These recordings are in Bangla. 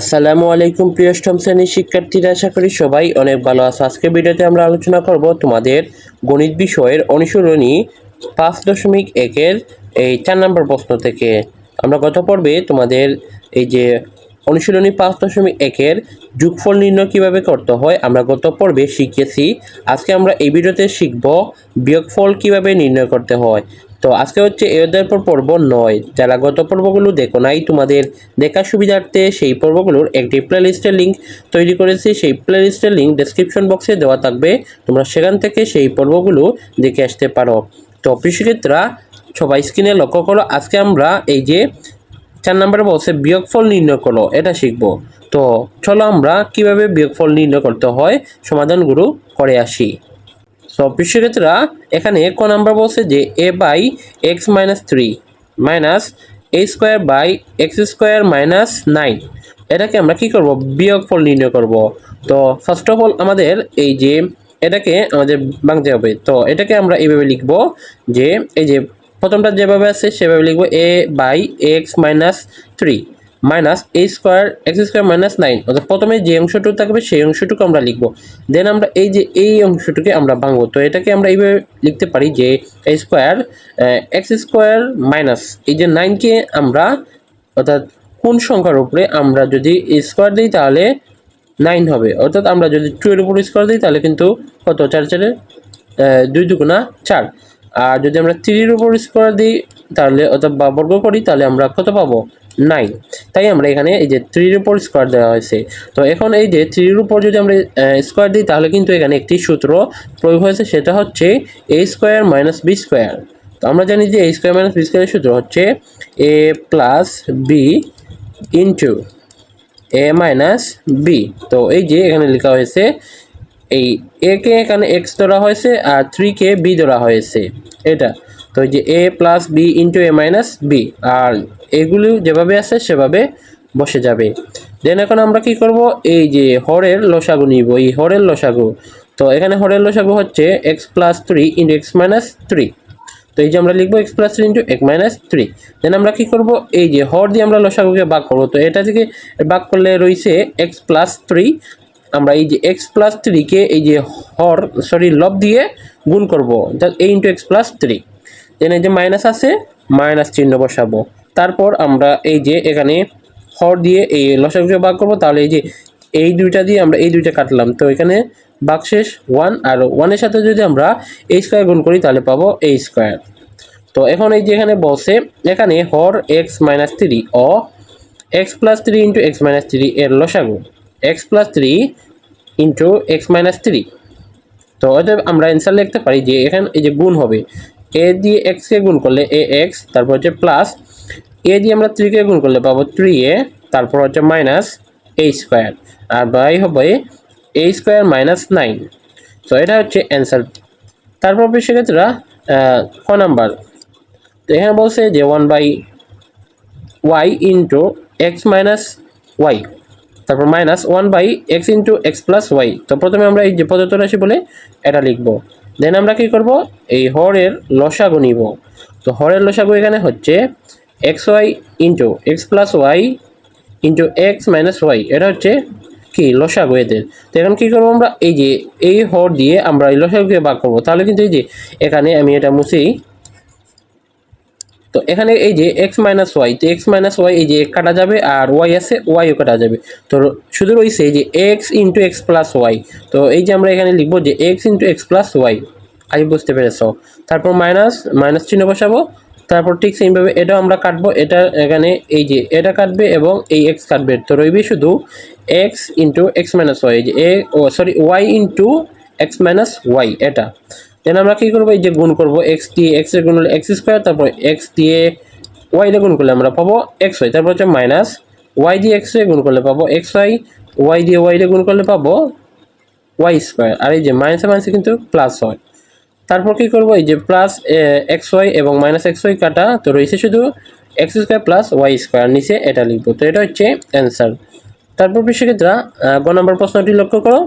আসসালামু আলাইকুম, প্রিয় অষ্টম শ্রেণির শিক্ষার্থীরা, আশা করি সবাই অনেক ভালো আছে। আজকে ভিডিওতে আমরা আলোচনা করব তোমাদের গণিত বিষয়ের অনুশীলনী পাঁচ দশমিক একের এই চার নম্বর প্রশ্ন থেকে। আমরা গত পর্বে তোমাদের এই যে অনুশীলনী পাঁচ দশমিক একের যোগফল নির্ণয় কীভাবে করতে হয়, আমরা গত পর্বে শিখেছি। আজকে আমরা এই ভিডিওতে শিখব বিয়োগফল কীভাবে নির্ণয় করতে হয়। তো আজকে হচ্ছে অধ্যায়ের পর পর্ব নয়। যারা গত পর্বগুলো দেখো নাই, তোমাদের দেখার সুবিধার্থে সেই পর্বগুলোর একটি প্লেলিস্টের লিঙ্ক তৈরি করেছি। সেই প্লেলিস্টের লিঙ্ক ডেসক্রিপশন বক্সে দেওয়া থাকবে। তোমরা সেখান থেকে সেই পর্বগুলো দেখে আসতে পারো। তো কৃষিক্ষেত্রা সবাই স্ক্রিনে লক্ষ্য করো, আজকে আমরা এই যে চার নম্বরে বলছে বিয়োগফল নির্ণয় করো, এটা শিখব। তো চলো আমরা কীভাবে বিয়োগফল নির্ণয় করতে হয়, সমাধানগুলো করে আসি। সো কৃষিক্ষেত্রা এখানে ক নাম্বার বলছে যে a by x minus three minus a square by x square minus nine এটাকে আমরা কি করব? বিয়োগফল নির্ণয় করব। তো ফার্স্ট অফ অল আমাদের এই যে এটাকে আমাদের ভাঙতে হবে। তো এটাকে আমরা এইভাবে লিখব যে এই যে প্রথমটা যেভাবে আছে সেভাবে লিখব a by x minus three minus a square x square minus nine. অর্থাৎ প্রথমে যে অংশটুকু থাকবে সেই অংশটুকু আমরা লিখব। দেন আমরা এই যে এই অংশটুকে আমরা ভাঙবো। তো এটাকে আমরা এইভাবে লিখতে পারি যে স্কোয়ার এক্স স্কোয়ার মাইনাস এই যে নাইনকে আমরা, অর্থাৎ কোন সংখ্যার উপরে আমরা যদি স্কোয়ার দিই তাহলে নাইন হবে। অর্থাৎ আমরা যদি টু এর উপর স্কোয়ার দিই তাহলে কিন্তু কত? চার চারে দুই দুগুণা চার। আর যদি আমরা থ্রির উপর স্কোয়ার দিই তাহলে অর্থাৎ বা বর্গ করি, তাহলে আমরা কত পাবো? নাইন তাই আমরা এখানে এই যে থ্রির উপর স্কোয়ার দেওয়া হয়েছে। তো এখন এই যে থ্রির উপর যদি আমরা স্কোয়ার দিই, তাহলে কিন্তু এখানে একটি সূত্র প্রয়োগ হয়েছে, সেটা হচ্ছে a square minus b square তো আমরা জানি যে এ স্কোয়ার মাইনাস বি স্কোয়ারের সূত্র হচ্ছে a plus b into a minus b তো এই যে এখানে লেখা হয়েছে, এই এ কে এখানে এক্স ধরা হয়েছে আর থ্রি কে বি ধরা হয়েছে। এটা। তো এই যে a plus b into a minus b আর এগুলো যেভাবে আছে সেভাবে বসে যাবে। দেন এখন আমরা কি করব? এই যে হরের লসাগু নিব, এই হরের লসাগু। তো এখানে হরের লসাগু হচ্ছে x plus three into x minus three তো এই যে আমরা লিখব এক্স প্লাস থ্রি ইন্টু এক মাইনাস থ্রি দেন আমরা কি করব? এই যে হর দিয়ে আমরা লসাগুকে ভাগ করব। তো এটা থেকে ভাগ করলে রয়েছে এক্স প্লাস থ্রি আমরা এই যে এক্স প্লাস থ্রিকে এই যে হর সরি লব দিয়ে গুণ করব। A into x plus three এই যে মাইনাস আছে মাইনাস চিহ্ন বসাবো। তারপর আমরা এই যে এখানে হর দিয়ে এই লসাগুকে ভাগ করব, তাহলে এই যে এই দুইটা দিয়ে আমরা এই দুইটা কাটলাম। তো এখানে বাকশেষ ওয়ান আর ওয়ানের সাথে যদি আমরা এই স্কোয়ার গুণ করি, তাহলে পাবো এই স্কোয়ার তো এখন এই যে এখানে বসে এখানে হর এক্স মাইনাস থ্রি ও x plus three into x minus three এর লসাগু। X plus three into x minus three তো অতএব আমরা অ্যান্সার লিখতে পারি যে এখানে এই যে গুণ হবে। এ দিয়ে এক্সকে গুণ করলে এ এক্স তারপর হচ্ছে প্লাস এ দিয়ে আমরা থ্রিকে গুণ করলে পাবো থ্রি এ তারপর হচ্ছে মাইনাস এ স্কোয়ার আর বাই হবে এ স্কোয়ার মাইনাস নাইন তো এটা হচ্ছে অ্যান্সার তারপর সেক্ষেত্রে ক নাম্বার তো এখানে বলছে যে one by y into x minus y তারপর minus one by x into x plus y তো প্রথমে আমরা এই যে প্রদত্ত রাশি বলে এটা লিখব। দেন আমরা কি করব? এই হরের লসাগু নিব। তো হরের লসাগু এখানে হচ্ছে x y into x plus y into x minus y এটা হচ্ছে কি? লসাগু এদের। তো এখন কী করব আমরা? এই যে এই হর দিয়ে আমরা এই লসাগুকে ভাগ করব। তাহলে কিন্তু এই যে এখানে আমি এটা মুছি তো এখানে এই যে এক্স মাইনাস ওয়াই তো এক্স মাইনাস ওয়াই এই যে কাটা যাবে আর ওয়াই আছে ওয়াইও কাটা যাবে। তো শুধু রয়েছে যে x into x plus y তো এই যে আমরা এখানে লিখব যে x into x plus y আজ বুঝতে পেরেছ? তারপর মাইনাস মাইনাস চিহ্ন বসাবো। তারপর ঠিক সেইভাবে এটাও আমরা কাটবো। এটা এখানে এই যে এটা কাটবে এবং এই এক্স কাটবে। তো রইবে শুধু x into x minus y যে এ, ও sorry y into x minus y এটা। দেন আমরা কী করব? এই যে গুণ করব এক্স দিয়ে এক্সের গুণ হলে এক্স স্কোয়ার তারপর এক্স দিয়ে ওয়াই দিয়ে গুণ করলে আমরা পাবো এক্স ওয়াই তারপর হচ্ছে মাইনাস ওয়াই দিয়ে এক্স গুণ করলে পাবো এক্স ওয়াই ওয়াই দিয়ে ওয়াই দিয়ে গুণ করলে পাবো ওয়াই স্কোয়ার আর এই যে মাইনাসে মাইনাসে কিন্তু প্লাস হয়। তারপর কী করব? এই যে প্লাস এক্স ওয়াই এবং মাইনাস এক্স ওয়াই কাটা, তো রয়েছে শুধু x square plus y square নিচে এটা লিখব। তো এটা হচ্ছে অ্যান্সার তারপর সেক্ষেত্রে গ নম্বর প্রশ্নটি লক্ষ্য করো।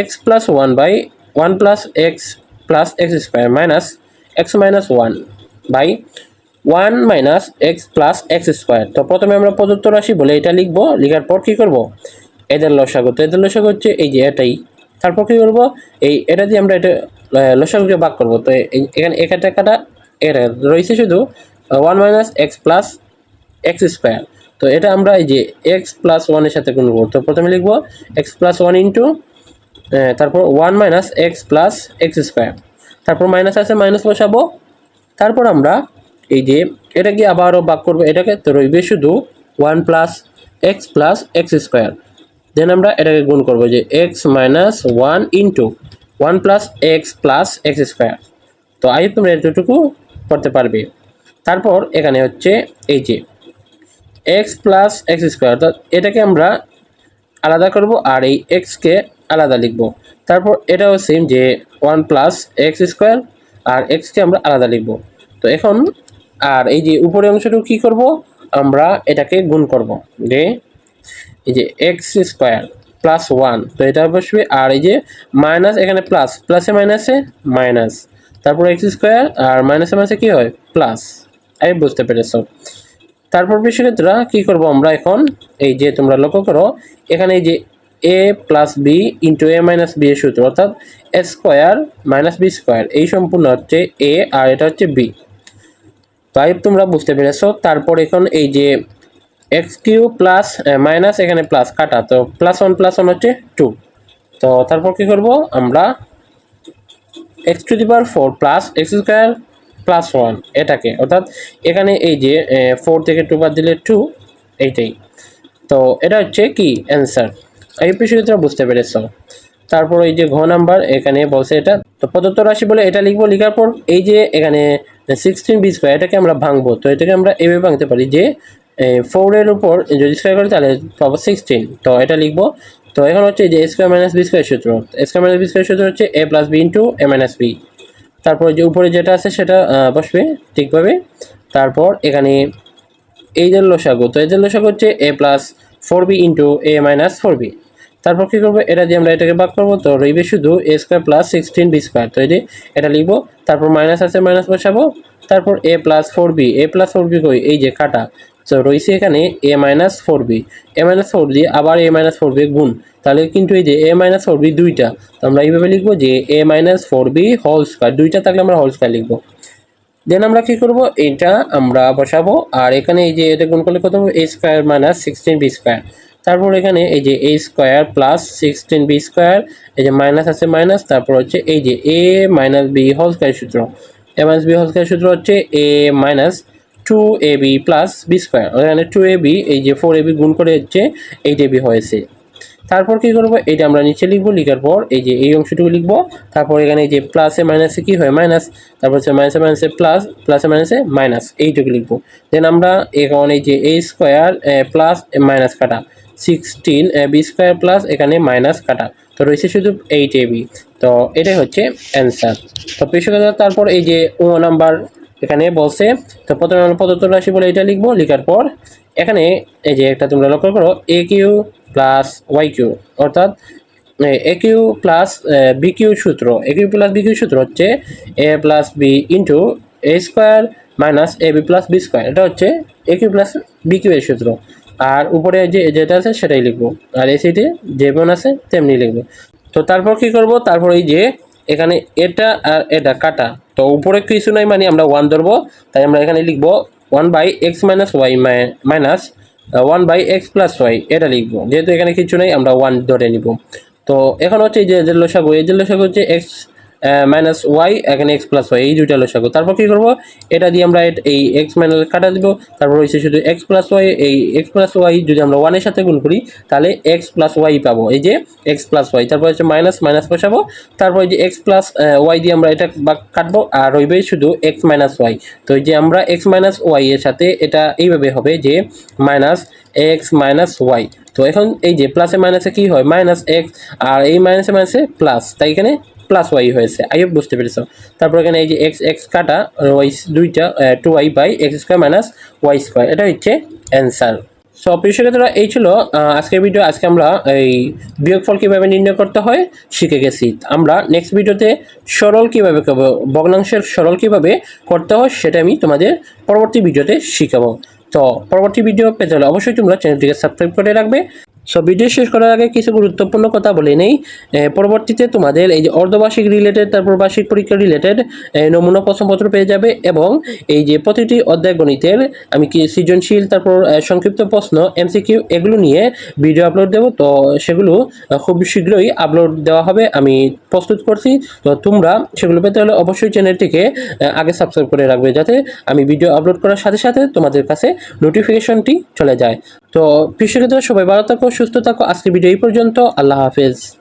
X plus one by one plus x plus x square minus x minus one by one minus x plus x square তো প্রথমে আমরা প্রদত্ত রাশি বলে এটা লিখব, লিখার পর কী করব? এদের লসাগু। তো এদের লসাগু হচ্ছে এই যে এটাই। তারপর কী করব? এই এটা দিয়ে আমরা এটা লসাগুকে ভাগ করব। তো এখানে একা টাকাটা এটা রয়েছে শুধু one minus x plus x square তো এটা আমরা এই যে এক্স প্লাস ওয়ানের সাথে গুণ করব। তো প্রথমে লিখব এক্স প্লাস ওয়ান ইন্টু তারপর one minus x plus x square তারপর মাইনাস আছে মাইনাস বসাবো। তারপর আমরা এই যে এটাকে আবারও ভাগ করব, এটাকে তো রইবে শুধু one plus x plus x square then আমরা এটাকে গুণ করব যে x minus one into one plus x plus x square তো আই তোমরা এতটুকু করতে পারবে। তারপর এখানে হচ্ছে এই যে এক্স প্লাস এক্স স্কোয়ার অর্থাৎ এটাকে আমরা আলাদা করব আর এই এক্সকে আলাদা লিখব। তারপর এটাও সেম যে ওয়ান প্লাস এক্স স্কোয়ার আর এক্সকে আমরা আলাদা লিখব। তো এখন, আর এই যে উপরের অংশটুকু কী করব? আমরা এটাকে গুণ করব। যে এই যে এক্স স্কোয়ার প্লাস ওয়ান তো এটা বসবে। আর এই যে মাইনাস এখানে প্লাস প্লাসে মাইনাসে মাইনাস তারপর এক্স স্কোয়ার আর মাইনাসে মাইনাসে কী হয়? প্লাস আমি বুঝতে পেরেছ। তারপর বিষয়ক্ষেত্রা কী করব আমরা এখন? এই যে তোমরা লক্ষ্য করো, এখানে এই যে a plus b into a minus b এর সূত্র, অর্থাৎ a square minus b square এই সম্পূর্ণ হচ্ছে এ আর এটা হচ্ছে বি তাই তোমরা বুঝতে পেরেছ, তারপর এখন এই যে এক্স কিউ প্লাস মাইনাস এখানে প্লাস কাটা, তো প্লাস ওয়ান প্লাস ওয়ান হচ্ছে টু তো তারপর কি করব আমরা? X to the power four plus x square plus one এটাকে, অর্থাৎ এখানে এই যে ফোর থেকে টু বাদ দিলে টু এইটাই। তো এটা হচ্ছে কি? অ্যান্সার বিষয়ে তোমরা বুঝতে পেরেছ। তারপর এই যে ঘ নাম্বার, এখানে বলছে এটা, তো প্রদত্ত রাশি বলে এটা লিখব, লিখার পর এই যে এখানে সিক্সটিন বি স্কোয়ার এটাকে আমরা ভাঙবো। তো এটাকে আমরা এভাবে ভাঙতে পারি যে ফোরের উপর যদি স্কোয়ার করি তাহলে পাবো সিক্সটিন তো এটা লিখব। তো এখন হচ্ছে যে স্কোয়ার মাইনাস বি স্কোয়ার সূত্র স্কোয়ার মাইনাস বি স্কোয়ার সূত্র হচ্ছে a plus b into a minus b তারপর যে উপরে যেটা আছে সেটা বসবে ঠিকভাবে। তারপর এখানে এই যে লসাগু, তো এই যে লসাগু হচ্ছে a plus four b into a minus four b তারপর কী করব? এটা দিয়ে আমরা এটাকে ভাগ করব। তো রইবে শুধু a square plus sixteen b square তো এই এটা লিখব, তারপর মাইনাস আছে মাইনাস বসাবো। তারপর a plus four b a plus four b কই? এই যে কাটা। তো রয়েছে এখানে a minus four b a minus four দিয়ে আবার এ মাইনাস ফোর বি গুণ। তাহলে কিন্তু এই যে এ মাইনাস ফোর বি দুইটা। তো আমরা এইভাবে লিখব যে a minus four b whole square দুইটা থাকলে আমরা হোল স্কোয়ার লিখব। দেন আমরা কি করব? এটা আমরা বসাবো। আর এখানে এই যে এটা গুণ করলে কত হবে? A square minus sixteen b square তারপর এখানে এই যে a square plus sixteen b square এই যে মাইনাস আছে মাইনাস তারপর হচ্ছে এই যে a minus b whole square সূত্র। A minus b whole square সূত্র হচ্ছে a minus two a b plus b square এখানে টু এ বি এই যে ফোর এ বি গুণ করে হচ্ছে এইট এ বি হয়েছে। তারপর কি করব? এটা আমরা নিচে লিখব, লিখার পর এই যে এই অংশটুকু লিখব। তারপর এখানে যে প্লাসে মাইনাসে কি হয়? মাইনাস তারপর হচ্ছে মাইনাসে মাইনাসে প্লাস প্লাসে মাইনাসে মাইনাস এইটুকু লিখব। দেন আমরা এখন এই যে এ স্কোয়ার প্লাস মাইনাস কাটা। সিক্সটিন বি স্কোয়ার প্লাস এখানে মাইনাস কাটা। তো রয়েছে শুধু এইট এ বি তো এটাই হচ্ছে অ্যান্সার তো পেশকতা তারপর এই যে ও নাম্বার এখানে বলছে। তো প্রথমে আমরা প্রদত্ত রাশি বলে এটা লিখব। লিখার পর এখানে এই যে একটা তোমরা লক্ষ্য করো a cube plus y cube অর্থাৎ, a cube plus b cube সূত্র। A cube plus b cube সূত্র হচ্ছে a plus b into a square minus a b plus b square এটা হচ্ছে a cube plus b cube এর সূত্র। আর উপরে যে যেটা আছে সেটাই লিখব। আর এই সাইডে যেমন আছে তেমনি লিখব। তো তারপর কি করব? তারপর এই যে এখানে এটা আর এটা কাটা। তো উপরে কিছু নাই মানে আমরা ওয়ান ধরবো। তাই আমরা এখানে লিখব one by x minus y minus one by x plus y এটা লিখব। যেহেতু এখানে কিছু নেই, আমরা ওয়ান ধরে নিব। তো এখন হচ্ছে যে যে লসাগু এই যে লসাগু হচ্ছে এক্স মাইনাস ওয়াই এখানে এক্স প্লাস ওয়াই এই দুইটা লসাগু তারপর কি করব? এটা দিয়ে আমরা এই এক্স মাইনাস কাটা দিব। তারপর হচ্ছে শুধু এক্স প্লাস ওয়াই এই এক্স প্লাস ওয়াই যদি আমরা ওয়ানের সাথে গুণ করি, তাহলে এক্স প্লাস ওয়াই পাবো। এই যে এক্স প্লাস ওয়াই তারপর হচ্ছে মাইনাস মাইনাস বসাবো। তারপর যে এক্স প্লাস ওয়াই দিয়ে আমরা এটা বা কাটবো, আর রইবে শুধু এক্স মাইনাস ওয়াই তো যে আমরা এক্স মাইনাস ওয়াই এর সাথে এটা এইভাবে হবে যে মাইনাস এক্স মাইনাস ওয়াই তো এখন এই যে প্লাসে মাইনাসে কি হয়? মাইনাস এক্স আর এই মাইনাসে মাইনাসে প্লাস তাই এখানে প্লাস ওয়াই হয়েছে। আই হোপ বুঝতে পেরেছ? তারপর এখানে এই যে এক্স এক্স কাটা ওয়াই দুইটা two y by x square minus y square এটা হচ্ছে অ্যান্সার সো প্রিয় এই ছিল আজকের ভিডিও আজকে আমরা এই বিয়োগফল কীভাবে নির্ণয় করতে হয় শিখে গেছি। আমরা নেক্সট ভিডিওতে সরল কীভাবে ভগ্নাংশের সরল কীভাবে করতে হয় সেটা আমি তোমাদের পরবর্তী ভিডিওতে শিখাবো। তো, পরবর্তী ভিডিও পেতে হলে অবশ্যই তোমরা চ্যানেলটিকে সাবস্ক্রাইব করে রাখবে। সো ভিডিও শেষ করার আগে কিছু গুরুত্বপূর্ণ কথা বলে নেই। পরবর্তীতে তোমাদের এই যে অর্ধবার্ষিক রিলেটেড তারপর বার্ষিক পরীক্ষা রিলেটেড নমুনা প্রশ্নপত্র পেয়ে যাবে এবং এই যে প্রতিটি অধ্যায় গণিতের আমি কি সৃজনশীল, তারপর সংক্ষিপ্ত প্রশ্ন এমসিকিউ এগুলো নিয়ে ভিডিও আপলোড দেবো। তো সেগুলো খুব শীঘ্রই আপলোড দেওয়া হবে। আমি প্রস্তুত করছি। তো তোমরা সেগুলো পেতে হলে অবশ্যই চ্যানেলটিকে আগে সাবস্ক্রাইব করে রাখবে যাতে আমি ভিডিও আপলোড করার সাথে সাথে তোমাদের কাছে নোটিফিকেশনটি চলে যায়। তো কৃষকের সবাই ভালো থাকো সুস্থ থাকো। আজকে ভিডিও এই পর্যন্ত। আল্লাহ হাফেজ।